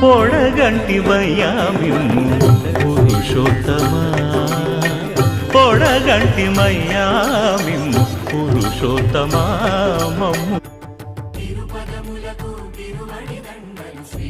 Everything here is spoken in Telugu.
పొడగంటివయ్యా మిమ్ము పురుషోత్తమా? పొడగంటిమయ్యా మిమ్ము పురుషోత్తమా? మమ్ము తిరుపదములకు తిరుమడి దండలు శ్రీ